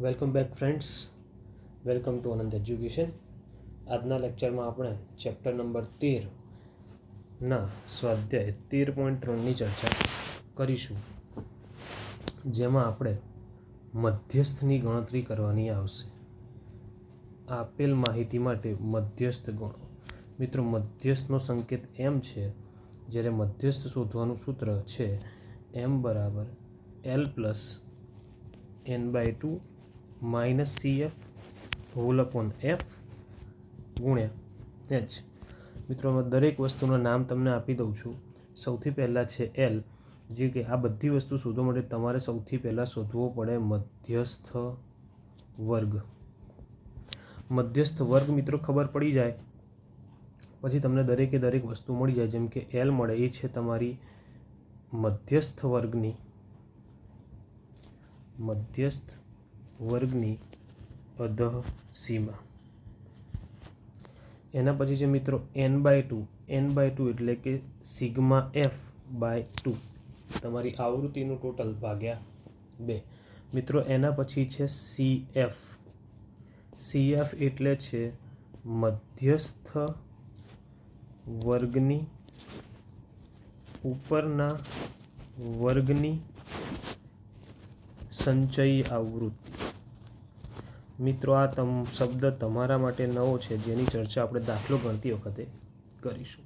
Welcome back friends welcome to Anant education આજના લેક્ચરમાં આપણે ચેપ્ટર નંબર તેરના સ્વાધ્યાય તેર પોઈન્ટ ત્રણની ચર્ચા કરીશું, જેમાં આપણે મધ્યસ્થની ગણતરી કરવાની આવશે. આપેલ માહિતી માટે મધ્યસ્થ ગણો. મિત્રો, મધ્યસ્થનો સંકેત એમ છે, જ્યારે મધ્યસ્થ શોધવાનું સૂત્ર છે એમ બરાબર L plus N by two minus C F whole upon F ગુણ્યા એચ. મિત્રો, હું દરેક વસ્તુનું નામ તમને આપી દઉં છું. સૌથી પહેલાં છે એલ, જે કે આ બધી વસ્તુ શોધવા માટે તમારે સૌથી પહેલાં શોધવો પડે મધ્યસ્થ વર્ગ. મધ્યસ્થ વર્ગ, મિત્રો, ખબર પડી જાય. પછી તમને દરેકે દરેક વસ્તુ મળી જાય. જેમ કે એલ મળે, એ છે તમારી મધ્યસ્થ વર્ગની. મધ્યસ્થ વર્ગની અધઃ સીમા એના પછી છે મિત્રો N by two. N by two એટલે કે સિગ્મા એફ બાય ટુ. તમારી આવૃત્તિનું ટોટલ ભાગ્યા બે. મિત્રો એના પછી છે સી એફ સી એફ એટલે છે મધ્યસ્થ વર્ગની ઉપરના વર્ગની સંચયી આવૃત્તિ. મિત્રો, આ તમ, શબ્દ તમારા માટે નવો છે, જેની ચર્ચા આપણે દાખલો ગણતી વખતે કરીશું.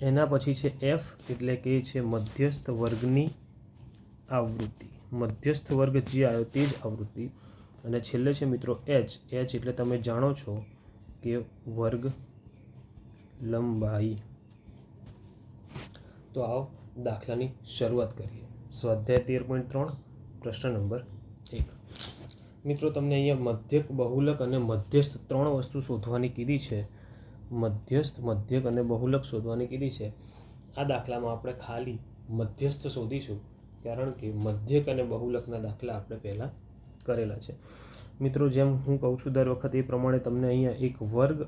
એના પછી છે એફ એટલે કે છે મધ્યસ્થ વર્ગની આવૃત્તિ. મધ્યસ્થ વર્ગ જે આવ્યો તે જ આવૃત્તિ. અને છેલ્લે છે મિત્રો એચ એચ એટલે તમે જાણો છો કે વર્ગ લંબાઈ. તો આવો દાખલાની શરૂઆત કરીએ. સ્વાધ્યાય તેર પોઈન્ટ ત્રણ, પ્રશ્ન નંબર એક. મિત્રો, તમને અહીંયા મધ્યક, બહુલક અને મધ્યસ્થ ત્રણ વસ્તુ શોધવાની કીધી છે. મધ્યસ્થ, મધ્યક અને બહુલક શોધવાની કીધી છે. આ દાખલામાં આપણે ખાલી મધ્યસ્થ શોધીશું, કારણ કે મધ્યક અને બહુલકના દાખલા આપણે પહેલાં કરેલા છે. મિત્રો, જેમ હું કહું છું, દર વખત એ પ્રમાણે તમને અહીંયા એક વર્ગ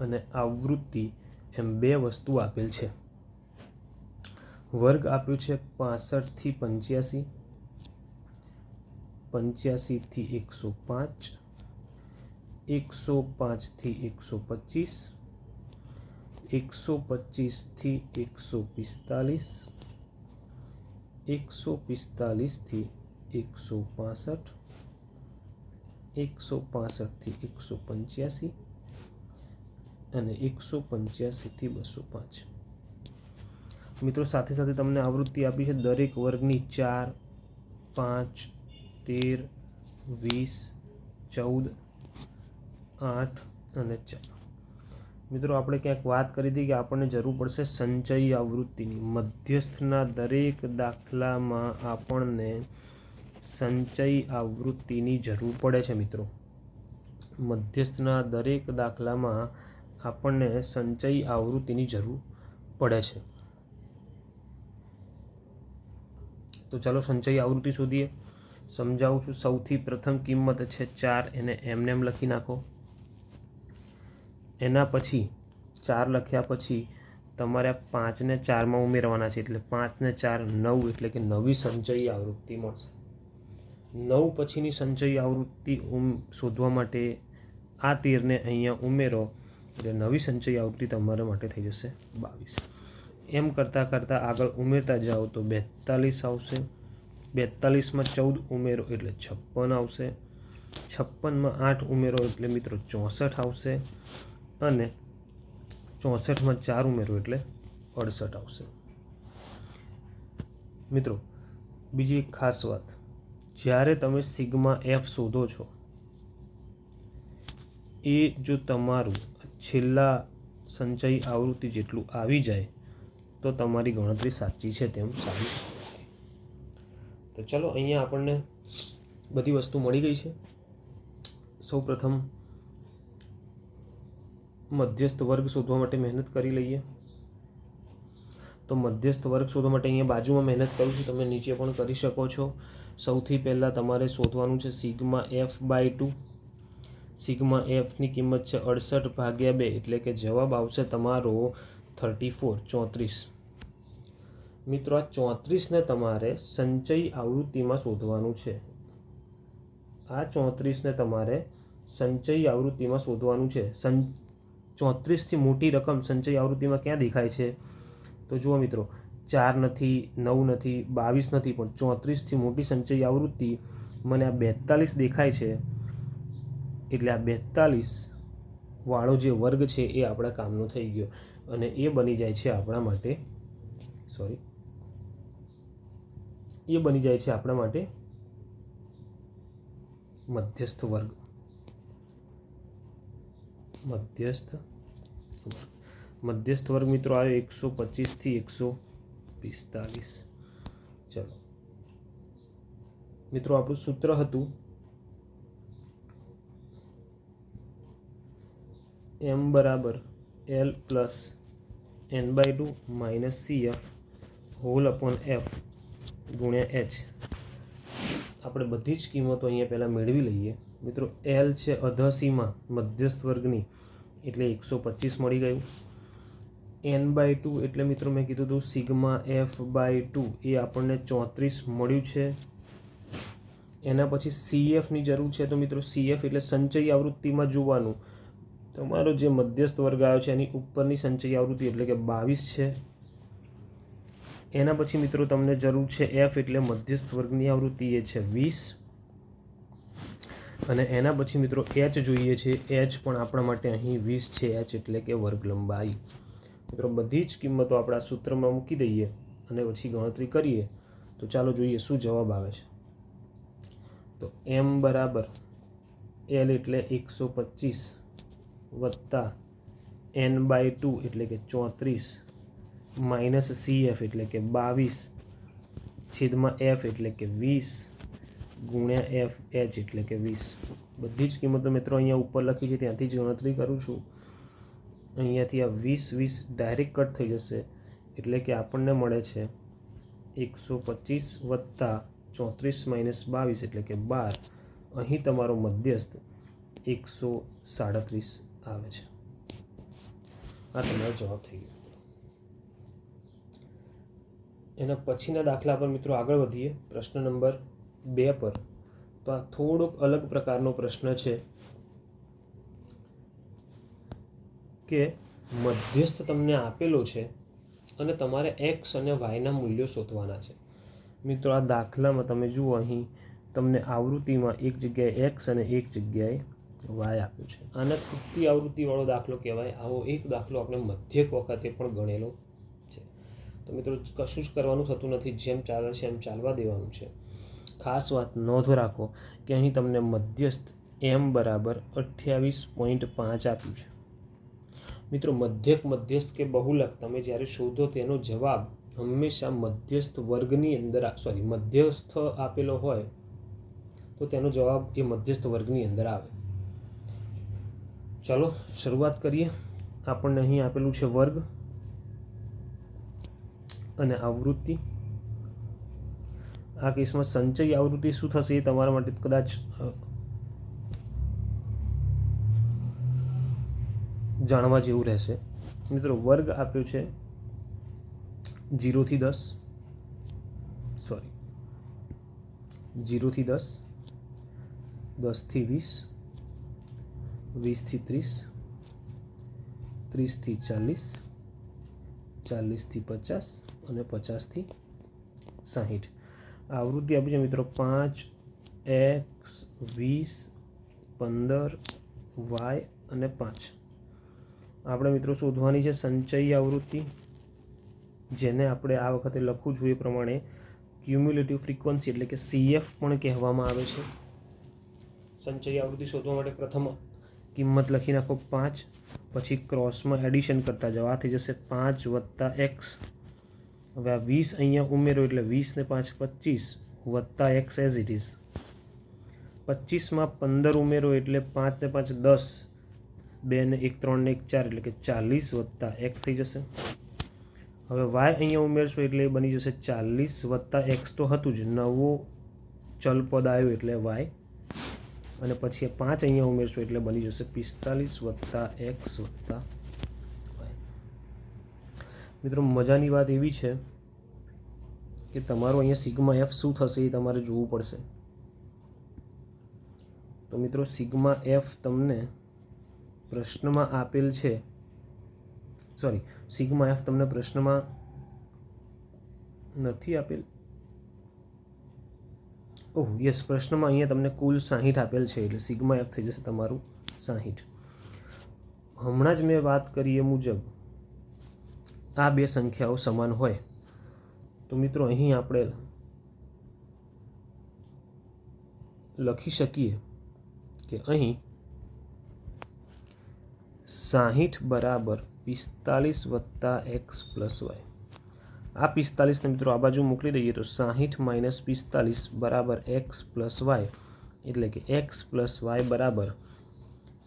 અને આવૃત્તિ એમ બે વસ્તુ આપેલ છે. વર્ગ આપ્યું છે પાસઠથી પંચ્યાસી પંચ્યાસીથી એકસો પાંચ, એકસો પાંચથી એકસો પચીસ, એકસો પચીસથી એકસો પિસ્તાલીસ, એકસો પિસ્તાલીસથી એકસો પાસઠ, એકસો પાસઠથી એકસો પંચ્યાસી અને એકસો પંચ્યાસીથી બસો પાંચ. મિત્રો, સાથે સાથે તમને આવૃત્તિ આપી છે. દરેક વર્ગની ચાર, પાંચ તેર, વીસ, ચૌદ, આઠ અને ચાર. મિત્રો, આપણે ક્યાંક વાત કરી હતી કે આપણને જરૂર પડશે સંચય આવૃત્તિની. મધ્યસ્થના દરેક દાખલામાં આપણને સંચય આવૃત્તિની જરૂર પડે છે, મિત્રો. મધ્યસ્થના દરેક દાખલામાં આપણને સંચય આવૃત્તિની જરૂર પડે છે. તો ચાલો સંચય આવૃત્તિ શોધીએ. સમજાવું છું. સૌથી પ્રથમ કિંમત છે ચાર. એને એમને એમ લખી નાખો. એના પછી ચાર લખ્યા પછી તમારે પાંચને ચારમાં ઉમેરવાના છે. એટલે પાંચને ચાર નવ એટલે કે નવી સંચયી આવૃત્તિ મળશે. નવ પછીની સંચયી આવૃત્તિ ઉમ શોધવા માટે આ તીરને અહીંયા ઉમેરો. એટલે નવી સંચયી આવૃત્તિ તમારા માટે થઈ જશે બાવીસ. એમ કરતાં કરતાં આગળ ઉમેરતા જાઓ તો બેતાલીસ આવશે. બેતાલીસમાં ચૌદ ઉમેરો એટલે છપ્પન આવશે. છપ્પનમાં આઠ ઉમેરો એટલે મિત્રો ચોસઠ આવશે અને ચોસઠમાં ચાર ઉમેરો એટલે અડસઠ આવશે. મિત્રો, બીજી એક ખાસ વાત. જ્યારે તમે સિગ્મા એફ શોધો છો, એ જો તમારું છેલ્લા સંચયી આવૃત્તિ જેટલું આવી જાય, તો તમારી ગણતરી સાચી છે તેમ સાબિત તો ચલો અહીંયા આપણને બધી વસ્તુ મળી ગઈ છે. સૌ પ્રથમ મધ્યસ્થ વર્ગ શોધવા માટે મહેનત કરી લઈએ. તો મધ્યસ્થ વર્ગ શોધવા માટે અહીંયા બાજુમાં મહેનત કરું છું, તમે નીચે પણ કરી શકો છો. સૌથી પહેલાં તમારે શોધવાનું છે sigma F by two. Sigma એફની કિંમત છે અડસઠ ભાગ્યા બે, એટલે કે જવાબ આવશે તમારો થર્ટી ફોર, ચોત્રીસ. મિત્રો, આ ચોત્રીસને તમારે સંચયી આવૃત્તિમાં શોધવાનું છે. આ ચોત્રીસને તમારે સંચયી આવૃત્તિમાં શોધવાનું છે. સં, ચોત્રીસથી મોટી રકમ સંચયી આવૃત્તિમાં ક્યાં દેખાય છે? તો જુઓ મિત્રો, ચાર નથી, નવ નથી, બાવીસ નથી, પણ ચોત્રીસથી મોટી સંચયી આવૃત્તિ મને આ બેતાલીસ દેખાય છે. એટલે આ બેતાલીસ વાળો જે વર્ગ છે એ આપણા કામનો થઈ ગયો અને એ બની જાય છે આપણા માટે સોરી એ બની જાય છે આપણા માટે મધ્યસ્થ વર્ગ. મધ્યસ્થ મધ્યસ્થ વર્ગ મિત્રો આવ્યો એકસો પચીસથી એકસો પિસ્તાલીસ. ચલો. મિત્રો, આપણું સૂત્ર હતું એમ બરાબર L plus N by two minus C F whole upon F. ગુણ્યા એચ આપણે બધી જ કિંમતો અહીંયા પહેલાં મેળવી લઈએ. મિત્રો એલ છે અધસીમાં મધ્યસ્થ વર્ગની, એટલે એકસો પચીસ મળી ગયું. એન બાય ટુ એટલે મિત્રો મેં કીધું હતું સિગ્મા એફ બાય ટુ એ આપણને ચોત્રીસ મળ્યું છે. એના પછી સીએફની જરૂર છે તો મિત્રો સીએફ એટલે સંચયી આવૃત્તિમાં જોવાનું. તમારો જે મધ્યસ્થ વર્ગ આવ્યો છે એની ઉપરની સંચયી આવૃત્તિ એટલે કે બાવીસ છે. એના પછી મિત્રો તમને જરૂર છે એફ એટલે મધ્યસ્થ વર્ગની આવૃત્તિ એ છે વીસ. અને એના પછી મિત્રો એચ જોઈએ છે. એચ પણ આપણા માટે અહીં વીસ છે. એચ એટલે કે વર્ગ લંબાઈ. મિત્રો બધી જ કિંમતો આપણા સૂત્રમાં મૂકી દઈએ અને પછી ગણતરી કરીએ. તો ચાલો જોઈએ શું જવાબ આવે છે. તો એમ બરાબર એલ એટલે એકસો પચીસ વત્તા એન બાય ટુ એટલે કે ચોત્રીસ. માઇનસ સી એફ એટલે કે બાવીસ છેદમાં એફ એટલે કે વીસ ગુણ્યા એફ એચ એટલે કે વીસ. બધી જ કિંમતો મિત્રો અહીંયા ઉપર લખી છે, ત્યાંથી જ ગણતરી કરું છું. અહીંયાથી આ વીસ વીસ ડાયરેક્ટ કટ થઈ જશે એટલે કે આપણને મળે છે એકસો પચીસ વત્તા ચોત્રીસ માઇનસ બાવીસ એટલે કે બાર. અહીં તમારો મધ્યસ્થ એકસો સાડત્રીસ આવે છે. આ તમારો જવાબ થઈ ગયો. એના પછીના દાખલા પર મિત્રો આગળ વધીએ. પ્રશ્ન નંબર બે પર. તો આ થોડોક અલગ પ્રકારનો પ્રશ્ન છે કે મધ્યસ્થ તમને આપેલો છે અને તમારે એક્સ અને વાયના મૂલ્યો શોધવાના છે. મિત્રો આ દાખલામાં તમે જુઓ અહીં તમને આવૃત્તિમાં એક જગ્યાએ એક્સ અને એક જગ્યાએ વાય આપ્યું છે. આને તૃપ્તિ આવૃત્તિવાળો દાખલો કહેવાય. આવો એક દાખલો આપણે મધ્યક વખતે પણ ગણેલો તો મિત્રો, કશું જ કરવાનું થતું નથી. જેમ ચાલે છે, એમ ચાલવા દેવાનું છે. ખાસ વાત નોંધ રાખો કે અહીં તમને મધ્યસ્થ એમ બરાબર અઠ્યાવીસ પોઈન્ટ પાંચ આપ્યું છે. મિત્રો, મધ્યક મધ્યસ્થ કે બહુલક, તમે જ્યારે શોધો તેનો જવાબ હંમેશા મધ્યસ્થ વર્ગની અંદર સોરી મધ્યસ્થ આપેલો હોય તો તેનો જવાબ એ મધ્યસ્થ વર્ગની અંદર આવે. ચાલો, શરૂઆત કરીએ. આપણને અહીં આપેલું છે વર્ગ. અને આવૃત્તિ? આ કેસમાં સંચય આવૃત્તિ શું થશે એ તમારા માટે કદાચ જાણવા જેવું રહેશે. મિત્રો, વર્ગ આપ્યો છે જીરોથી દસ. સોરી. જીરોથી દસ, દસથી વીસ, વીસથી ત્રીસ, ત્રીસથી ચાલીસ, ચાલીસથી પચાસ અને પચાસથી સાહીઠ. આવૃત્તિ આપી છે મિત્રો પાંચ, એક્સ, વીસ, પંદર, વાય અને પાંચ. આપણે મિત્રો શોધવાની છે સંચયી આવૃત્તિ, જેને આપણે આ વખતે લખવું જોઈએ પ્રમાણે ક્યુમ્યુલેટિવ ફ્રીક્વન્સી એટલે કે સીએફ પણ કહેવામાં આવે છે. સંચયી આવૃત્તિ શોધવા માટે પ્રથમ કિંમત લખી નાખો પાંચ, પછી ક્રોસમાં એડિશન કરતા આ થઈ જશે પાંચ વત્તા એક્સ હવે આ વીસ અહીંયા ઉમેરો એટલે વીસ ને પાંચ, પચીસ, વત્તા એક્સ એઝ ઇટ ઇઝ પચીસમાં પંદર ઉમેરો એટલે પાંચ ને પાંચ, દસ. બે ને એક, ત્રણ ને એક, ચાર, એટલે કે ચાલીસ વત્તા એક્સ થઈ જશે. હવે વાય અહીંયા ઉમેરશો એટલે એ બની જશે ચાલીસ વત્તા એક્સ તો હતું જ. નવો ચલ પદ આવ્યો એટલે વાય અને પછી પાંચ અહીંયા ઉમેરશો એટલે બની જશે પિસ્તાલીસ વત્તા એક્સ વત્તા મિત્રો, મજાની વાત એવી છે કે તમારું અહીંયા સિગ્મા એફ શું થશે એ તમારે જોવું પડશે. તો મિત્રો, સિગ્મા એફ તમને પ્રશ્નમાં આપેલ છે. સોરી, સિગ્મા એફ તમને પ્રશ્નમાં નથી આપેલ? ઓહ, યસ, પ્રશ્નમાં અહીંયા તમને કુલ સાહીઠ આપેલ છે, એટલે સિગ્મા એફ થઈ જશે તમારું સાહીઠ. હમણાં જ મેં વાત કરી એ મુજબ આ બે સંખ્યાઓ સમાન હોય. તો મિત્રો, અહીં આપણે લખી શકીએ કે અહીં સાહીઠ બરાબર પિસ્તાલીસ વત્તા એક્સ પ્લસ વાય. આ પિસ્તાલીસને મિત્રો આ બાજુ મોકલી દઈએ તો સાહીઠ માઇનસ પિસ્તાલીસ બરાબર એક્સ પ્લસ વાય. એટલે કે એક્સ પ્લસ વાય બરાબર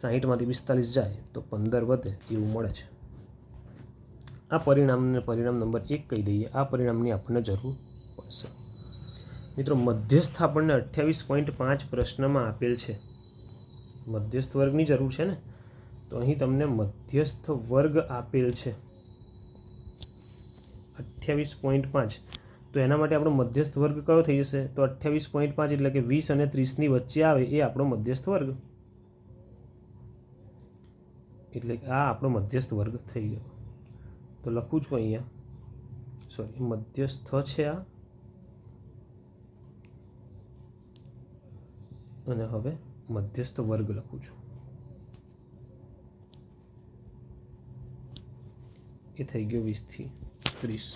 સાહીઠમાંથી પિસ્તાલીસ જાય તો પંદર વધે એવું મળે છે. આ પરિણામને પરિણામ નંબર એક કહી દઈએ. આ પરિણામની આપણને જરૂર પડશે. મિત્રો, મધ્યસ્થ આપણને અઠ્યાવીસ પોઈન્ટ પાંચ પ્રશ્નમાં આપેલ છે. મધ્યસ્થ વર્ગની જરૂર છે ને? તો અહીં તમને મધ્યસ્થ વર્ગ આપેલ છે. અઠ્યાવીસ પોઈન્ટ પાંચ. તો એના માટે આપણો મધ્યસ્થ વર્ગ કયો થઈ જશે? તો અઠ્યાવીસ પોઈન્ટ પાંચ એટલે કે વીસ અને ત્રીસની વચ્ચે આવે એ આપણો મધ્યસ્થ વર્ગ. એટલે આ આપણો મધ્યસ્થ વર્ગ થઈ ગયો. તો લખું છું અહીંયા. સોરી મધ્યસ્થ છે આ. અને હવે મધ્યસ્થ વર્ગ લખું છું. એ થઈ ગયો વીસથી ત્રીસ.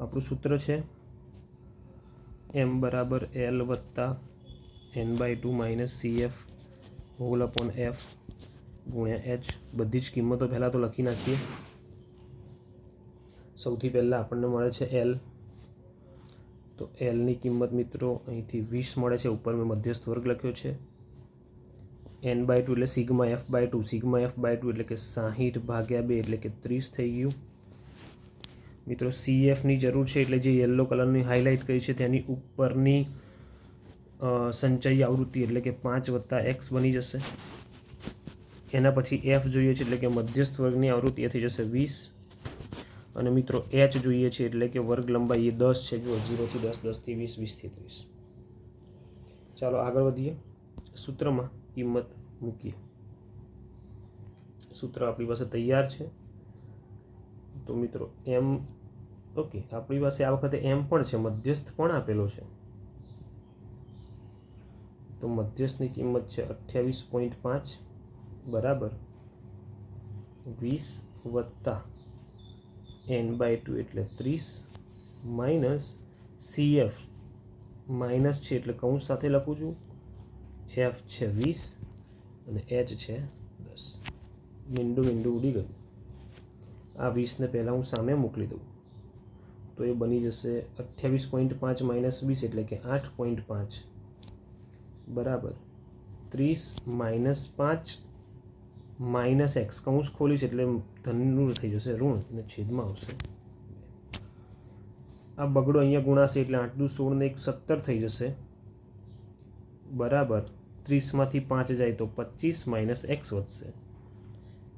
આપણું સૂત્ર છે એમ બરાબર એલ વત્તા N by two minus C F whole upon F ગુણ્યા એચ. બધી જ કિંમતો પહેલાં તો લખી નાખીએ. સૌથી પહેલાં આપણને મળે છે એલ તો એલની કિંમત મિત્રો અહીંથી વીસ મળે છે. ઉપર મેં મધ્યસ્થ વર્ગ લખ્યો છે. એન બાય ટુ એટલે sigma F by two sigma F by two એટલે કે સાહીઠ ભાગ્યા બે એટલે કે ત્રીસ થઈ ગયું. મિત્રો સી એફની જરૂર છે એટલે જે યલો કલરની હાઇલાઇટ કરી છે તેની ઉપરની સંચયી આવૃત્તિ એટલે કે પાંચ વત્તા એક્સ બની જશે. એના પછી એફ જોઈએ છે એટલે કે મધ્યસ્થ વર્ગની આવૃત્તિ એ થઈ જશે વીસ. અને મિત્રો એચ જોઈએ છે એટલે કે વર્ગ લંબાઈ એ દસ છે જો ઝીરોથી દસ દસથી વીસ વીસથી ત્રીસ. ચાલો, આગળ વધીએ. સૂત્રમાં કિંમત મૂકીએ. સૂત્ર આપણી પાસે તૈયાર છે. તો મિત્રો, એમ, ઓકે, આપણી પાસે આ વખતે એમ પણ છે, મધ્યસ્થ પણ આપેલો છે. તો મધ્યસ્થની કિંમત છે અઠ્યાવીસ પોઈન્ટ પાંચ, બરાબર? વીસ વત્તા એન બાય ટુ એટલે ત્રીસ માઇનસ સીએફ માઇનસ છે એટલે કૌંસ સાથે લખું છું. એફ છે વીસ અને એચ છે દસ. મીંડું મીંડું ઉડી ગયું. આ વીસને પહેલાં હું સામે મોકલી દઉં. તો એ બની જશે અઠ્યાવીસ પોઈન્ટ પાંચ માઇનસ વીસ એટલે કે આઠ પોઈન્ટ પાંચ. બરાબર. ત્રીસ માઇનસ પાંચ માઇનસ એક્સ કૌંસ ખોલીશ એટલે ધનનું થઈ જશે ઋણ અને છેદમાં આવશે. આ બગડો અહીંયા ગુણાશે એટલે આઠ દુ સોળ ને એક સત્તર થઈ જશે. બરાબર. ત્રીસમાંથી પાંચ જાય તો પચીસ માઇનસ એક્સ વધશે.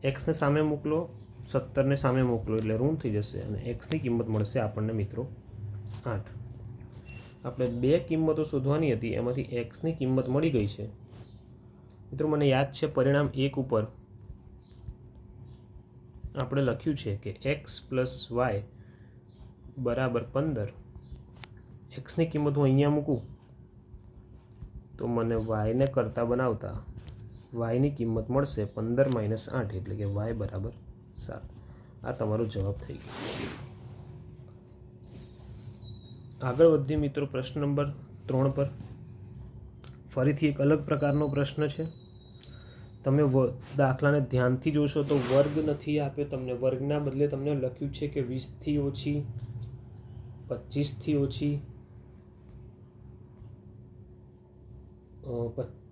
એક્સને સામે મોકલો સત્તરને સામે મોકલો એટલે ઋણ થઈ જશે અને એક્સની કિંમત મળશે આપણને મિત્રો આઠ. આપણે બે કિંમતો શોધવાની હતી, એમાંથી એક્સની કિંમત મળી ગઈ છે. મિત્રો મને યાદ છે, પરિણામ એક ઉપર આપણે લખ્યું છે કે એક્સ પ્લસ વાય બરાબર પંદર. એક્સની કિંમત હું અહીંયા મૂકું. તો મને વાયને કરતાં બનાવતા વાયની કિંમત મળશે પંદર માઇનસ આઠ, એટલે કે વાય બરાબર સાત. આ તમારો જવાબ થઈ ગયો. આગળ વધીએ મિત્રો પ્રશ્ન નંબર ત્રણ પર. ફરીથી એક અલગ પ્રકારનો પ્રશ્ન છે. તમે વ દાખલાને ધ્યાનથી જોશો તો વર્ગ નથી આપ્યો તમને. વર્ગના બદલે તમને લખ્યું છે કે વીસથી ઓછી, પચીસથી ઓછી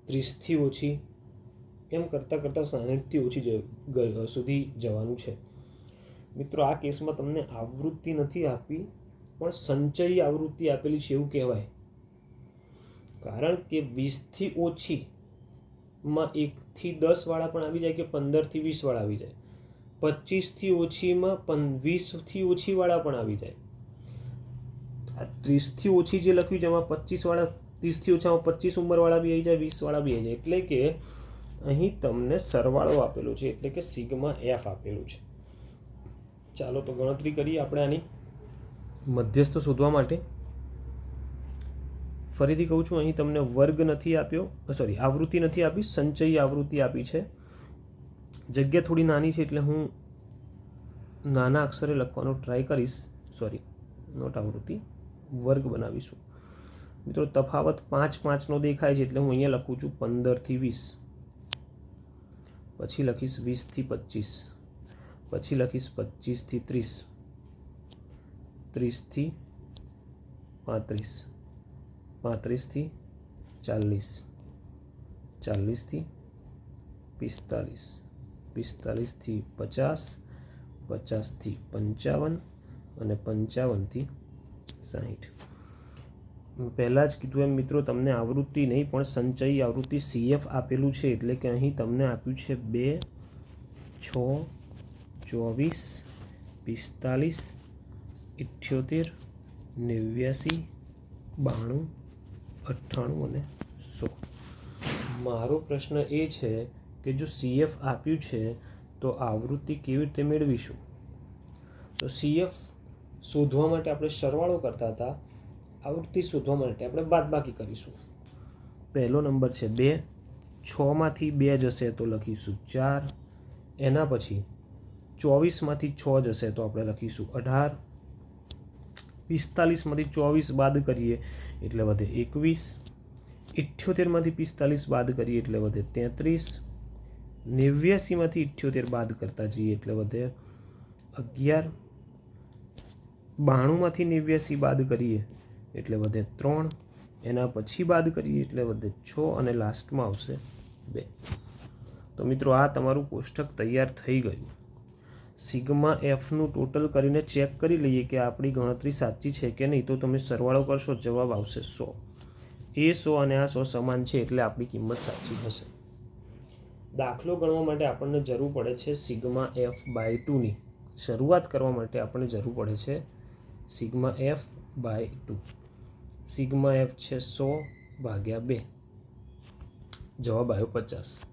ત્રીસથી ઓછી, એમ કરતાં કરતાં સાહીઠથી ઓછી સુધી જવાનું છે. મિત્રો, આ કેસમાં તમને આવૃત્તિ નથી આપી, પણ સંચયી આવૃત્તિ આપેલી છે એવું કહેવાય. કારણ કે વીસથી ઓછી માં એકથી દસ વાળા પણ આવી જાય કે પંદરથી વીસ વાળા આવી જાય. પચીસથી ઓછીમાં પન વીસથી ઓછી વાળા પણ આવી જાય. આ ત્રીસથી ઓછી જે લખ્યું છે, એમાં પચીસ વાળા ત્રીસથી ઓછામાં પચીસ ઉંમરવાળા બી આવી જાય વીસવાળા બી આવી જાય. એટલે કે અહીં તમને સરવાળો આપેલો છે, એટલે કે સિગ્મા એફ આપેલું છે. ચાલો તો ગણતરી કરીએ આપણે આની મધ્યસ્થ શોધવા માટે. ફરીથી કહું છું, અહીં તમને વર્ગ નથી આપ્યો સોરી આવૃત્તિ નથી આપી, સંચયી આવૃત્તિ આપી છે. જગ્યા થોડી નાની છે એટલે હું નાના અક્ષરે લખવાનો ટ્રાય કરીશ. સોરી નોટ આવૃત્તિ, વર્ગ બનાવીશું. મિત્રો, તફાવત પાંચ પાંચનો દેખાય છે એટલે હું અહીંયા લખું છું પંદરથી વીસ. પછી લખીશ વીસથી પચીસ. પછી લખીશ પચીસથી ત્રીસ. ત્રીસથી પાંત્રીસ. પાંત્રીસથી ચાલીસ. ચાલીસથી પિસ્તાલીસ. પિસ્તાલીસથી પચાસ, પચાસથી પંચાવન અને પંચાવનથી સાહીઠ. પહેલાં જ કીધું એમ મિત્રો, તમને આવૃત્તિ નહીં, પણ સંચયી આવૃત્તિ સીએફ આપેલું છે, એટલે કે અહીં તમને આપ્યું છે બે, છ, ચોવીસ, પિસ્તાલીસ, ઇઠ્યોતેર, નેવ્યાસી, બાણું અઠ્ઠાણું અને સો. મારો પ્રશ્ન એ છે કે જો સીએફ આપ્યું છે, તો આવૃત્તિ કેવી રીતે મેળવીશું? તો સીએફ શોધવા માટે આપણે સરવાળો કરતા હતા. આવૃત્તિ શોધવા માટે આપણે બાદબાકી કરીશું. પહેલો નંબર છે બે. છમાંથી બે જશે તો લખીશું ચાર. એના પછી ચોવીસમાંથી છ જશે તો આપણે લખીશું અઢાર. પિસ્તાલીસમાંથી ચોવીસ બાદ કરીએ એટલે વધે એકવીસ. ઇઠ્યોતેરમાંથી પિસ્તાલીસ બાદ કરીએ એટલે વધે તેત્રીસ. નેવ્યાસીમાંથી ઇઠ્યોતેર બાદ કરતા જઈએ એટલે વધે અગિયાર. બાણુંમાંથી નેવ્યાસી બાદ કરીએ એટલે વધે ત્રણ. એના પછી બાદ કરીએ એટલે વધે છ અને લાસ્ટમાં આવશે બે. તો મિત્રો આ તમારું કોષ્ટક તૈયાર થઈ ગયું. સિગ્મા એફનું ટોટલ કરીને ચેક કરી લઈએ કે આપણી ગણતરી સાચી છે કે નહીં, તો તમે સરવાળો કરશો, જવાબ આવશે સો. એ સો અને આ સો સમાન છે એટલે આપણી કિંમત સાચી હશે. દાખલો ગણવા માટે આપણને જરૂર પડે છે સિગ્મા એફ બાય ટુની શરૂઆત કરવા માટે આપણને જરૂર પડે છે sigma F by two sigma F છે સો ભાગ્યા બે. જવાબ આવ્યો પચાસ.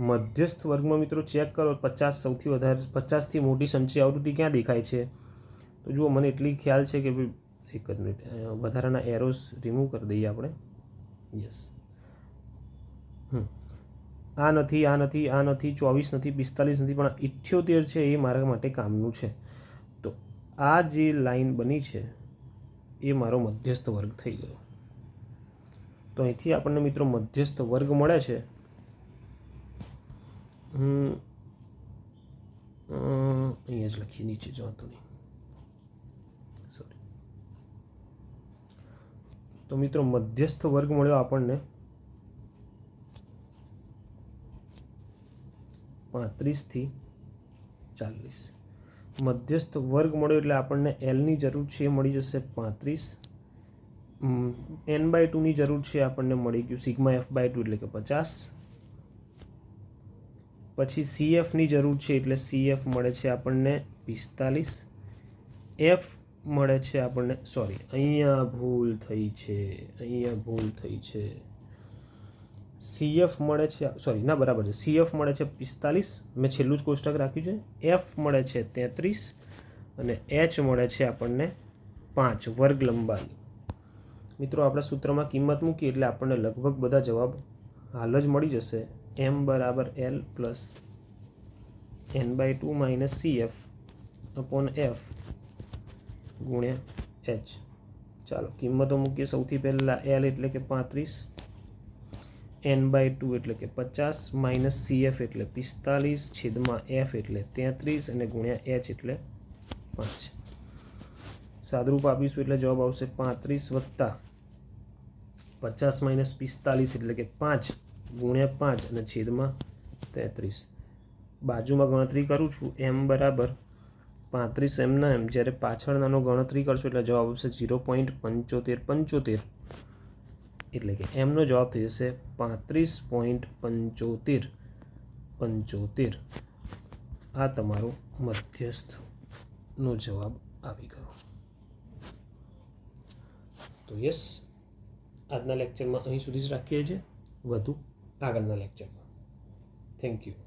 મધ્યસ્થ વર્ગમાં મિત્રો ચેક કરો, પચાસ સૌથી વધારે, પચાસથી મોટી સંચય આવૃત્તિ ક્યાં દેખાય છે? તો જુઓ, મને એટલી ખ્યાલ છે કે એક જ મિનિટ વધારાના એરોસ રિમૂવ કરી દઈએ આપણે. Yes hmm. આ નથી આ નથી આ નથી, ચોવીસ નથી, પિસ્તાલીસ નથી, પણ ઇઠ્યોતેર છે એ મારા માટે કામનું છે. તો આ જે લાઈન બની છે, એ મારો મધ્યસ્થ વર્ગ થઈ ગયો. તો અહીંથી આપણને મિત્રો મધ્યસ્થ વર્ગ મળે છે. હું અહીંયા જ લખી નીચે જવાતો નહીં. સોરી તો મિત્રો, મધ્યસ્થ વર્ગ મળ્યો આપણને. પાંત્રીસથી ચાલીસ. મધ્યસ્થ વર્ગ મળ્યો એટલે આપણને એલની જરૂર છે એ મળી જશે પાંત્રીસ. એન બાય ટુની જરૂર છે આપણને મળી ગયું. સિગ્મા એફ બાય ટુ એટલે કે પચાસ. પછી સીએફની જરૂર છે એટલે સીએફ મળે છે આપણને પિસ્તાલીસ. એફ મળે છે આપણને સોરી અહીંયા ભૂલ થઈ છે, અહીંયા ભૂલ થઈ છે. સીએફ મળે છે સોરી ના, બરાબર છે. સીએફ મળે છે પિસ્તાલીસ. મેં છેલ્લું જ કોષ્ટક રાખ્યું છે. એફ મળે છે તેત્રીસ અને એચ મળે છે આપણને પાંચ, વર્ગ લંબાઈ. મિત્રો, આપણે સૂત્રમાં કિંમત મૂકી એટલે આપણને લગભગ બધા જવાબ હાલ જ મળી જશે. એમ બરાબર L plus N by two minus C F upon F ગુણ્યા એચ ચાલો, કિંમતો મૂકીએ. સૌથી પહેલાં એલ એટલે કે પાંત્રીસ એન બાય ટુ એટલે કે પચાસ માઇનસ સી એફ એટલે પિસ્તાલીસ, છેદમાં એફ એટલે તેત્રીસ અને ગુણ્યા એચ એટલે પાંચ. સાદરૂપ આપીશું એટલે જવાબ આવશે પાંત્રીસ વત્તા પચાસ માઇનસ પિસ્તાલીસ એટલે કે પાંચ. ગુણ્યા પાંચ અને છેદમાં તેત્રીસ. બાજુમાં ગણતરી કરું છું, એમ બરાબર પાંત્રીસ એમના એમ. જ્યારે પાછળનાનો ગણતરી કરશો એટલે જવાબ આવશે ઝીરો પોઈન્ટ પંચોતેર પંચોતેર. એટલે કે એમનો જવાબ થઈ જશે પાંત્રીસ પોઈન્ટ પંચોતેર પંચોતેર. આ તમારો મધ્યસ્થનો જવાબ આવી ગયો. તો યસ, આજના લેક્ચરમાં અહીં સુધી જ રાખીએ છીએ. વધુ આગળના લેક્ચરમાં થેન્ક યુ